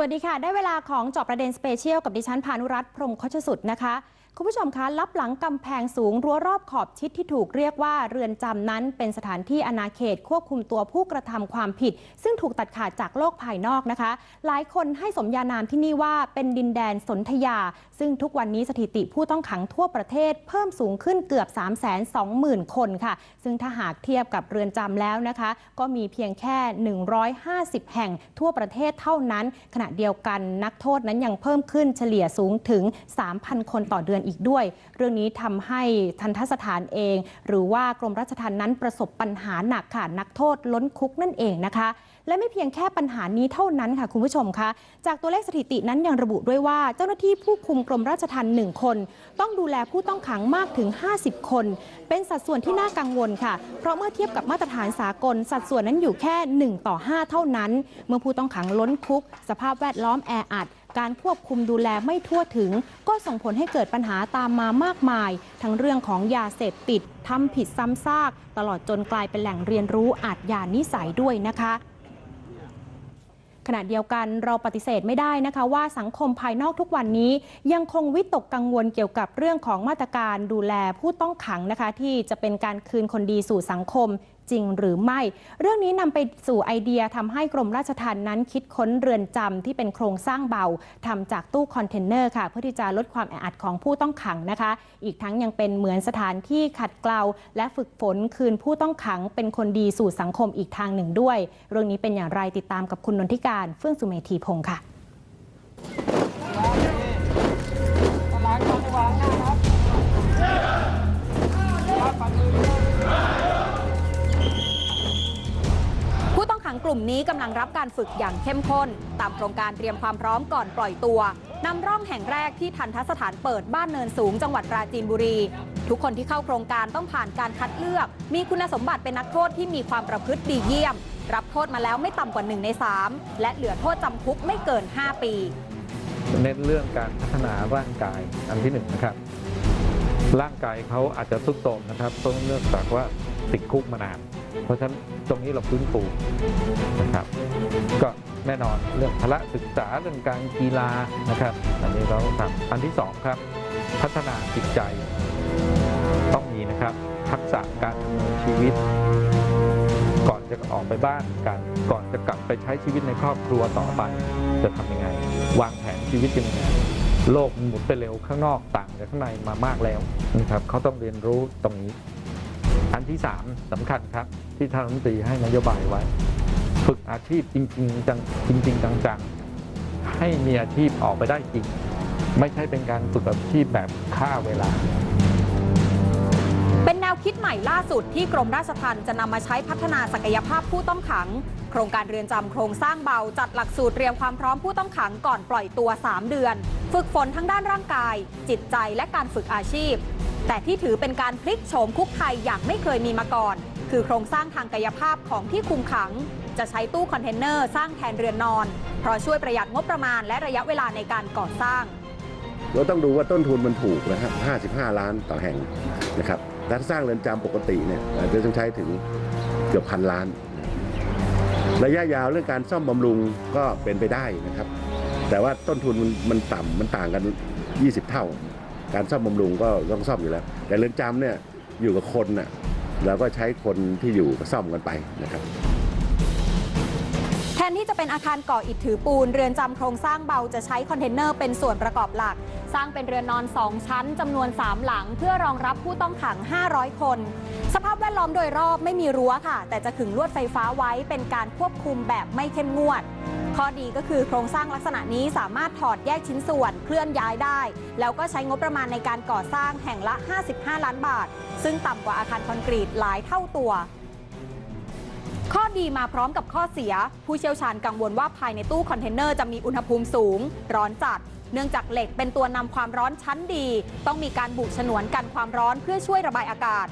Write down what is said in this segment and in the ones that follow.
สวัสดีค่ะ ได้เวลาของจอบประเด็นสเปเชียลกับดิฉันพานุรัตน์พรมโคชสุดนะคะ คุณผู้ชมคะลับหลังกำแพงสูงรั้วรอบขอบชิดที่ถูกเรียกว่าเรือนจำนั้น เป็นสถานที่อนาเขตควบคุมตัวผู้กระทำความผิด ซึ่งถูกตัดขาดจากโลกภายนอกนะคะ หลายคนให้สมญานามที่นี่ว่าเป็นดินแดนสนธยา ซึ่งทุกวันนี้สถิติผู้ต้องขังทั่วประเทศ เพิ่มสูงขึ้นเกือบ 3 2 0 0 0 0 คนค่ะ ซึ่งถ้าหากเทียบกับเรือนจำแล้วนะคะ ก็มีเพียงแค่ 150 แห่งทั่วประเทศเท่านั้น ขณะเดียวกันนักโทษนั้นยังเพิ่มขึ้นเฉลี่ยสูงถึง 3,000 คนต่อเดือนอีกด้วย เรื่องนี้ทำให้ทันทสถานเอง หรือว่ากรมราชทัณฑ์นั้นประสบปัญหาหนักค่ะนักโทษล้นคุกนั่นเองนะคะ และไม่เพียงแค่ปัญหานี้เท่านั้นค่ะคุณผู้ชมคะจากตัวเลขสถิตินั้นยังระบุด้วยว่า เจ้าหน้าที่ผู้คุมกรมราชทัณฑ์หนึ่งคน ต้องดูแลผู้ต้องขังมากถึง 50 คน เป็นสัดส่วนที่น่ากังวลค่ะ เพราะเมื่อเทียบกับมาตรฐานสากล สัดส่วนนั้นอยู่แค่ 1 ต่อ 5 เท่านั้น เมื่อผู้ต้องขังล้นคุก สภาพแวดล้อมแออัด การควบคุมดูแลไม่ทั่วถึง ก็ส่งผลให้เกิดปัญหาตามมามากมาย ทั้งเรื่องของยาเสพติดทำผิดซ้ำซาก ตลอดจนกลายเป็นแหล่งเรียนรู้อาจยานิสัยด้วยนะคะขณะเดียวกันเราปฏิเสธไม่ได้นะคะว่าสังคมภายนอกทุกวันนี้ ยังคงวิตกกังวลเกี่ยวกับเรื่องของมาตรการดูแลผู้ต้องขังนะคะ ที่จะเป็นการคืนคนดีสู่สังคม จริงหรือไม่ เรื่องนี้นำไปสู่ไอเดียทำให้กรมราชทัณฑ์นั้นคิดค้นเรือนจำที่เป็นโครงสร้างเบาทำจากตู้คอนเทนเนอร์ค่ะ เพื่อที่จะลดความแออัดของผู้ต้องขังนะคะ อีกทั้งยังเป็นเหมือนสถานที่ขัดเกลาและฝึกฝนคืนผู้ต้องขังเป็นคนดีสู่สังคมอีกทางหนึ่งด้วย เรื่องนี้เป็นอย่างไรติดตามกับคุณนนทิการเฟื่องสุเมธีพงศ์ค่ะ ลุ่มนี้กำลังรับการฝึกอย่างเข้มข้น ตามโครงการเตรียมความพร้อมก่อนปล่อยตัวนำร่องแห่งแรกที่ทันทสถานเปิดบ้านเนินสูงจังหวัดปราจีนบุรี ทุกคนที่เข้าโครงการต้องผ่านการคัดเลือก มีคุณสมบัติเป็นนักโทษที่มีความประพฤติดีเยี่ยม รับโทษมาแล้วไม่ต่ำกว่า1ใน3 และเหลือโทษจำคุกไม่เกิน 5 ปี เน้นเรื่องการพัฒนาร่างกายอันที่หนึ่งนะครับ ร่างกายเขาอาจจะทุดโทรมนะครับต้องเนื่องจากว่าติดคุกมานาน เพราะฉะนั้นตรงนี้เราฟื้นฟูนะครับ ก็แน่นอนเรื่องพละศึกษาเรื่องการกีฬานะครับ อันนี้เราทำอันที่สองครับ พัฒนาจิตใจต้องมีนะครับ ทักษะการดำเนินชีวิต ก่อนจะออกไปบ้านกันก่อนจะกลับไปใช้ชีวิตในครอบครัวต่อไป จะทำยังไง วางแผนชีวิตยังไงโลกมันหมุนไปเร็วข้างนอกต่างจากข้างในมามากแล้วนะครับเขาต้องเรียนรู้ตรงนี้ อันที่ 3สำคัญครับ ที่ท่านรัฐมนตรีให้นโยบายไว้ ฝึกอาชีพจริงๆจังจริงๆจังๆ ให้มีอาชีพออกไปได้จริง ไม่ใช่เป็นการฝึกอาชีพแบบฆ่าเวลาเป็นแนวคิดใหม่ล่าสุดที่กรมราชทัณฑ์จะนำมาใช้พัฒนาศักยภาพผู้ต้องขัง โครงการเรือนจำโครงสร้างเบาจัดหลักสูตรเตรียมความพร้อมผู้ต้องขังก่อนปล่อยตัว 3 เดือน ฝึกฝนทั้งด้านร่างกาย จิตใจและการฝึกอาชีพ แต่ที่ถือเป็นการพลิกโฉมคุกไทยอย่างไม่เคยมีมาก่อน คือโครงสร้างทางกายภาพของที่คุมขัง จะใช้ตู้คอนเทนเนอร์สร้างแทนเรือนนอน เพราะช่วยประหยัดงบประมาณและระยะเวลาในการก่อสร้าง เราต้องดูว่าต้นทุนมันถูกนะครับ55 ล้านต่อแห่งนะครับถ้าสร้างเรือนจำปกติเนี่ยอาจจะต้องใช้ถึงเกือบพันล้าน ระยะยาวเรื่องการซ่อมบำรุงก็เป็นไปได้นะครับ แต่ว่าต้นทุนมันมันต่ำมันต่างกัน 20 เท่า การซ่อมบำรุงก็ต้องซ่อมอยู่แล้ว แต่เรือนจำเนี่ยอยู่กับคนน่ะเราก็ใช้คนที่อยู่ก็ซ่อมกันไปนะครับ นที่จะเป็นอาคารก่ออิฐถือปูน เรือนจำโครงสร้างเบาจะใช้คอนเทนเนอร์เป็นส่วนประกอบหลัก สร้างเป็นเรือนนอน 2 ชั้นจำนวน 3 หลัง เพื่อรองรับผู้ต้องขัง 500 คน สภาพแวดล้อมโดยรอบไม่มีรั้วค่ะ แต่จะขึงลวดไฟฟ้าไว้เป็นการควบคุมแบบไม่เข้มงวด ข้อดีก็คือโครงสร้างลักษณะนี้สามารถถอดแยกชิ้นส่วนเคลื่อนย้ายได้ แล้วก็ใช้งบประมาณในการก่อสร้างแห่งละ 55 ล้านบาท ซึ่งต่ำกว่าอาคารคอนกรีตหลายเท่าตัว ข้อดีมาพร้อมกับข้อเสีย ผู้เชี่ยวชาญกังวลว่าภายในตู้คอนเทนเนอร์จะมีอุณหภูมิสูง ร้อนจัด เนื่องจากเหล็กเป็นตัวนำความร้อนชั้นดี ต้องมีการบุฉนวนกันความร้อนเพื่อช่วยระบายอากาศ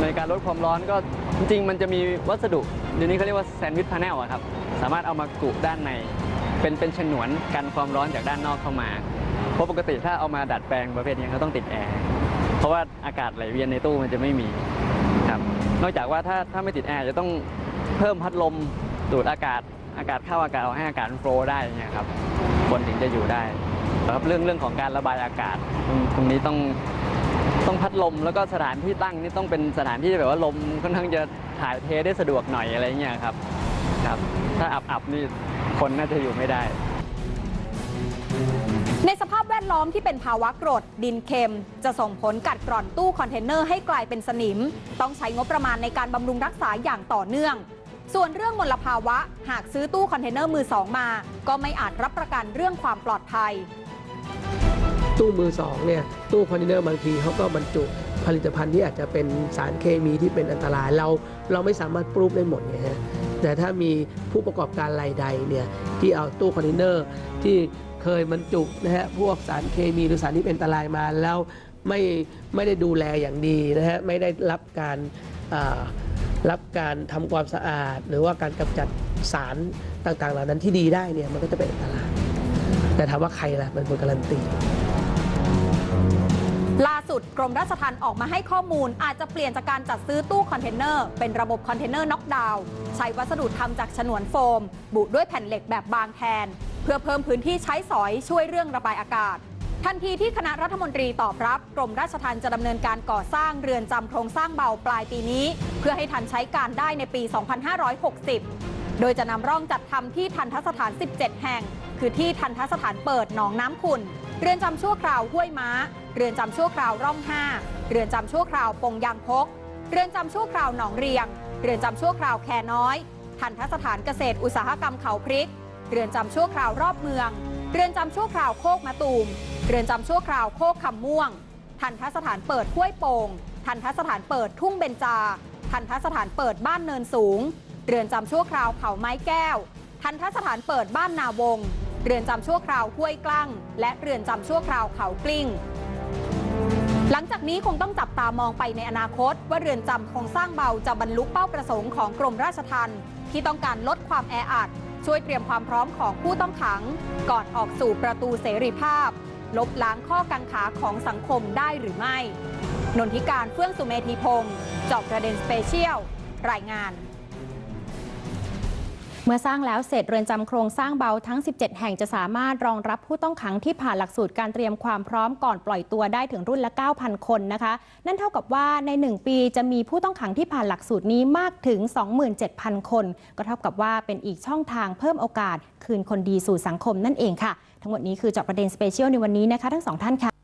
ในการลดความร้อนก็จริงมันจะมีวัสดุเดี๋ยวนี้เขาเรียกว่าแซนด์วิชพาเนลอะครับสามารถเอามากุด้านใน เป็นเป็นฉนวนกันความร้อนจากด้านนอกเข้ามาเพราะปกติถ้าเอามาดัดแปลงประเภทนี้เขาต้องติดแอร์เพราะว่าอากาศไหลเวียนในตู้มันจะไม่มี นอกจากว่าถ้าถ้าไม่ติดแอร์จะต้องเพิ่มพัดลมดูดอากาศอากาศเข้าอากาศออกให้อากาศโฟลได้เงี้ยครับคนถึงจะอยู่ได้ครับเรื่องเรื่องของการระบายอากาศตรงนี้ต้องต้องพัดลมแล้วก็สถานที่ตั้งนี่ต้องเป็นสถานที่แบบว่าลมค่อนข้างจะถ่ายเทได้สะดวกหน่อยอะไรเงี้ยครับครับ ถ้าอับอับนี่คนน่าจะอยู่ไม่ได้ ในสภาพแวดล้อมที่เป็นภาวะกรด ดินเค็ม จะส่งผลกัดกร่อนตู้คอนเทนเนอร์ให้กลายเป็นสนิม ต้องใช้งบประมาณในการบำรุงรักษาอย่างต่อเนื่อง ส่วนเรื่องมลภาวะ หากซื้อตู้คอนเทนเนอร์มือสองมา ก็ไม่อาจรับประกันเรื่องความปลอดภัย ตู้มือสองเนี่ยตู้คอนเทนเนอร์บางทีเขาก็บรรจุผลิตภัณฑ์ที่อาจจะเป็นสารเคมีที่เป็นอันตรายเราเราไม่สามารถปรูฟได้หมดไงฮะแต่ถ้ามีผู้ประกอบการรายใดเนี่ยที่เอาตู้คอนเทนเนอร์ที่ เคยบรรจุนะฮะพวกสารเคมีหรือสารที่เป็นอันตรายมาแล้วไม่ไม่ได้ดูแลอย่างดีนะฮะไม่ได้รับการรับการทำความสะอาด หรือว่าการกำจัดสารต่างๆ เหล่านั้นที่ดีได้เนี่ยมันก็จะเป็นอันตรายแต่ถามว่าใครล่ะเป็นคนการันตีล่าสุดกรมราชทัณฑ์ออกมาให้ข้อมูล อาจจะเปลี่ยนจากการจัดซื้อตู้คอนเทนเนอร์เป็นระบบคอนเทนเนอร์น็อกดาวน์ใช้วัสดุทำจากฉนวนโฟม บุด้วยแผ่นเหล็กแบบบางแทน พื่อเพิ่มพื้นที่ใช้สอยช่วยเรื่องระบายอากาศ ทันทีที่คณะรัฐมนตรีตอบรับกรมราชทัณฑ์จะดำเนินการก่อสร้างเรือนจำโครงสร้างเบาปลายปีนี้ เพื่อให้ทันใช้การได้ในปี 2560 โดยจะนำร่องจัดทำที่ทันทสถาน 17 แห่ง คือที่ทันทสถานเปิดหนองน้ำขุ่นเรือนจำชั่วคราวห้วยม้า เรือนจำชั่วคราวร่อง5เรือนจำชั่วคราวปงยางพก เรือนจำชั่วคราวหนองเรียง เรือนจำชั่วคราวแคน้อย ทันทสถานเกษตรอุตสาหกรรมเขาพริก เรือนจำชั่วคราวรอบเมือง เรือนจำชั่วคราวโคกมะตูม เรือนจำชั่วคราวโคกคำม่วง ทันทสถานเปิดห้วยโป่ง ทันทสถานเปิดทุ่งเบญจา ทันทสถานเปิดบ้านเนินสูง เรือนจำชั่วคราวเขาไม้แก้ว ทันทสถานเปิดบ้านนาวง เรือนจำชั่วคราวห้วยกลั้ง และเรือนจำชั่วคราวเขากลิ้งหลังจากนี้คงต้องจับตามองไปในอนาคต ว่าเรือนจำโครงสร้างเบาจะบรรลุเป้าประสงค์ของกรมราชทัณฑ์ที่ต้องการลดความแออัด ช่วยเตรียมความพร้อมของผู้ต้องขัง ก่อนออกสู่ประตูเสรีภาพ ลบล้างข้อกังขาของสังคมได้หรือไม่ นนทิการเฟื่องสุเมธีพงศ์จอบประเด็นสเปเชียล รายงาน เมื่อสร้างแล้วเสร็จเรือนจำโครงสร้างเบาทั้ง 17 แห่งจะสามารถรองรับผู้ต้องขังที่ผ่านหลักสูตรการเตรียมความพร้อมก่อนปล่อยตัวได้ถึงรุ่นละ 9,000 คนนะคะ นั่นเท่ากับว่าใน 1 ปีจะมีผู้ต้องขังที่ผ่านหลักสูตรนี้มากถึง 27,000 คน ก็เท่ากับว่าเป็นอีกช่องทางเพิ่มโอกาส คืนคนดีสู่สังคมนั่นเองค่ะ ทั้งหมดนี้คือจาะประเด็นสเปเชียลในวันนี้นะคะ ทั้งสองท่านค่ะ